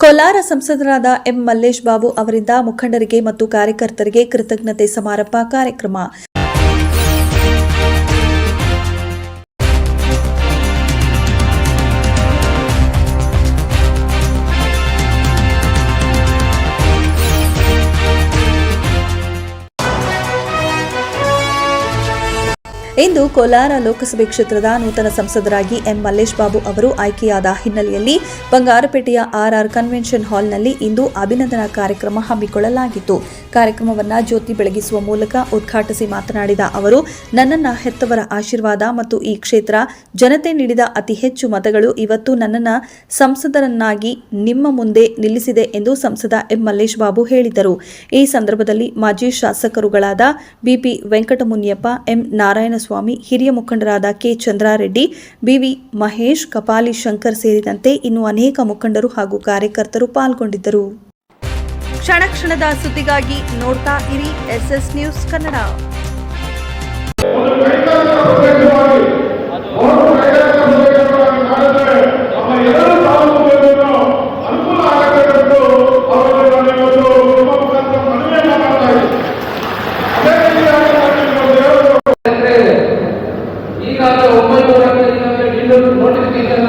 ಕೋಲಾರ ಸಂಸದರಾದ ಎಂ ಮಲ್ಲೇಶ್ ಬಾಬು ಅವರಿಂದ ಮುಖಂಡರಿಗೆ ಮತ್ತು ಕಾರ್ಯಕರ್ತರಿಗೆ ಕೃತಜ್ಞತೆ ಸಮಾರಂಭ ಕಾರ್ಯಕ್ರಮ ಇಂದು ಕೋಲಾರ ಲೋಕಸಭೆ ಕ್ಷೇತ್ರದ ನೂತನ ಸಂಸದರಾಗಿ ಎಂ ಮಲ್ಲೇಶ್ ಬಾಬು ಅವರು ಆಯ್ಕೆಯಾದ ಹಿನ್ನೆಲೆಯಲ್ಲಿ ಬಂಗಾರಪೇಟೆಯ ಆರ್ಆರ್ ಕನ್ವೆನ್ಷನ್ ಹಾಲ್ನಲ್ಲಿ ಇಂದು ಅಭಿನಂದನಾ ಕಾರ್ಯಕ್ರಮ ಹಮ್ಮಿಕೊಳ್ಳಲಾಗಿತ್ತು. ಕಾರ್ಯಕ್ರಮವನ್ನು ಜ್ಯೋತಿ ಬೆಳಗಿಸುವ ಮೂಲಕ ಉದ್ಘಾಟಿಸಿ ಮಾತನಾಡಿದ ಅವರು, ನನ್ನನ್ನ ಹೆತ್ತವರ ಆಶೀರ್ವಾದ ಮತ್ತು ಈ ಕ್ಷೇತ್ರ ಜನತೆ ನೀಡಿದ ಅತಿ ಹೆಚ್ಚು ಮತಗಳು ಇವತ್ತು ನನ್ನನ್ನ ಸಂಸದರನ್ನಾಗಿ ನಿಮ್ಮ ಮುಂದೆ ನಿಲ್ಲಿಸಿದೆ ಎಂದು ಸಂಸದ ಎಂ ಮಲ್ಲೇಶ್ ಬಾಬು ಹೇಳಿದರು. ಈ ಸಂದರ್ಭದಲ್ಲಿ ಮಾಜಿ ಶಾಸಕರುಗಳಾದ ಬಿಪಿ ವೆಂಕಟಮುನಿಯಪ್ಪ, ಎಂ ನಾರಾಯಣಸ್ವಾಮಿ ಹಿರಿಯ ಮುಖಂಡರಾದ ಕೆ. ಚಂದ್ರಾರೆಡ್ಡಿ ಬಿವಿ ಮಹೇಶ್, ಕಪಾಲಿ ಶಂಕರ್ ಸೇರಿದಂತೆ ಇನ್ನು ಅನೇಕ ಮುಖಂಡರು ಹಾಗೂ ಕಾರ್ಯಕರ್ತರು ಪಾಲ್ಗೊಂಡಿದ್ದರು. ಕ್ಷಣ ಕ್ಷಣದ ಸುದ್ದಿಗಾಗಿ ನೋಡ್ತಾ ಇರಿ ಎಸ್ಎಸ್ ನ್ಯೂಸ್ ಕನ್ನಡ.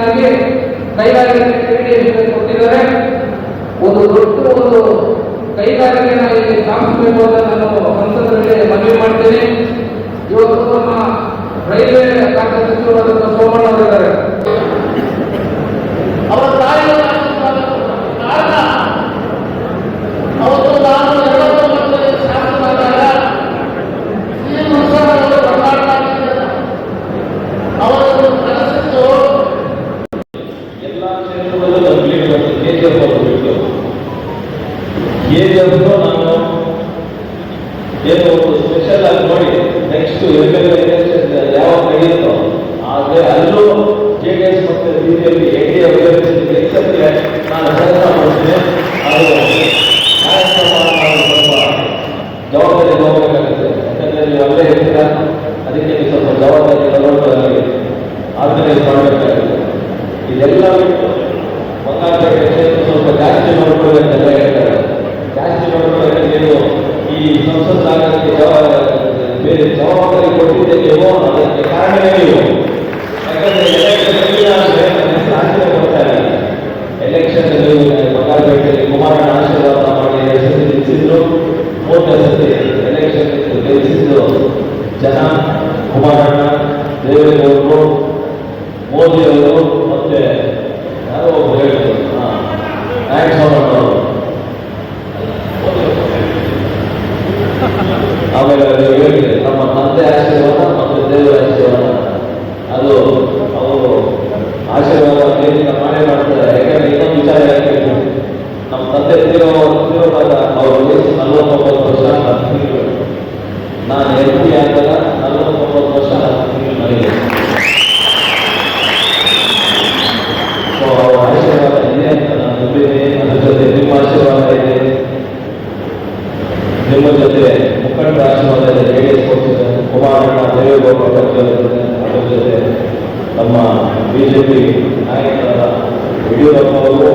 ಆಗಿ ಕೈಗಾರಿಕೆ ಕೊಟ್ಟಿದ್ದಾರೆ. ಒಂದು ದೊಡ್ಡ ಒಂದು ಕೈಗಾರಿಕೆನ ಇಲ್ಲಿ ಸ್ಥಾಪಿಸಬೇಕು ಅಂತ ನಾನು ಸಂಸದರಲ್ಲಿ ಮನವಿ ಮಾಡ್ತೀನಿ. ಇವತ್ತು ನಮ್ಮ ರೈಲ್ವೆ ಖಾತೆ ಸಚಿವರಾದಂಥ ಏನು ಒಂದು ಸ್ಪೆಷಲ್ ಆಗಿ ನೋಡಿ ನೆಕ್ಸ್ಟ್ ಎಂ ಎಲ್ ಎಲೆಕ್ಷನ್ ಯಾವಾಗ ಆದರೆ ಅಲ್ಲೂ ಜೆ ಡಿ ಎಸ್ ಮತ್ತು ಬಿ ಜೆ ಪಿ ಎ ಡಿ ಎಕ್ಸೆಪ್ಟ್ಗೆ ನಾನು ಕೆಲಸ ಮಾಡ್ತೀನಿ. ಅದು ಜವಾಬ್ದಾರಿ ತಗೋಬೇಕಾಗುತ್ತೆ. ಯಾಕಂದರೆ ನೀವು ಅಲ್ಲೇ ಇರ್ತೀರ? ಅದಕ್ಕೆ ನೀವು ಸ್ವಲ್ಪ ಜವಾಬ್ದಾರಿ ತಗೊಂಡು ಆರ್ಗನೈಸ್ ಮಾಡಬೇಕಾಗುತ್ತೆ. ಇದೆಲ್ಲ ಬಿಟ್ಟು ಬಂಗಾರಪೇಟೆ ಕ್ಷೇತ್ರ ಸ್ವಲ್ಪ ಜಾಸ್ತಿ ನೋಡ್ಕೊಳ್ಬೇಕೆಲ್ಲ ಹೇಳ್ತಾರೆ ಜಾಸ್ತಿ ನೋಡ್ಕೊಳ್ಳೋಕೆ ನೀವು ಈ ಸಂಸತ್ತಾಗಕ್ಕೆ ಜವಾಬ್ದಾರಿ ಬೇರೆ ಜವಾಬ್ದಾರಿ ಕೊಟ್ಟಿದ್ದೇನೆವೋ ಅದಕ್ಕೆ ಕಾರಣವೇ ನೀವು ಯಾಕಂದ್ರೆ ಎಲೆಕ್ಷನ್ ಆಶ್ರಯ ಕೊಡ್ತಾ ಇಲ್ಲ ಎಲೆಕ್ಷನ್ ನೀವು ಬಂಗಾರಪೇಟೆಯಲ್ಲಿ ಕುಮಾರಣ್ಣ ಆಶೀರ್ವಾದ ಮಾಡಿ ಹೆಸರು ನಿಲ್ಲಿಸಿದ್ರು ಮೂರನೇ ಸತಿ ಎಲೆಕ್ಷನ್ ಗೆಲ್ಲಿಸಿದ್ದು ಜನ ಕುಮಾರಣ್ಣ ದೇವೇಗೌಡರು ಮೋದಿ ಅದು ಅವರು ಆಶೀರ್ವಾದ ಮಾಡೇ ಮಾಡ್ತಾರೆ. ಯಾಕಂದ್ರೆ ಇನ್ನೊಂದು ವಿಚಾರ ಹೇಳಬೇಕು. ನಮ್ಮ ತಂದೆ ತಿರುವಾಗ ಅವರು ವಯಸ್ಸು ನಲ್ವತ್ತೊಂಬತ್ತು ವರ್ಷ ನಾನು ಹೆಲ್ತಿ ಆಗಲ್ಲ ನಡೆಯುವ ಅದರ ಜೊತೆ ನಮ್ಮ ಬಿ ಜೆ ಪಿ ನಾಯಕರಾದ ಯಡಿಯೂರಪ್ಪ ಅವರು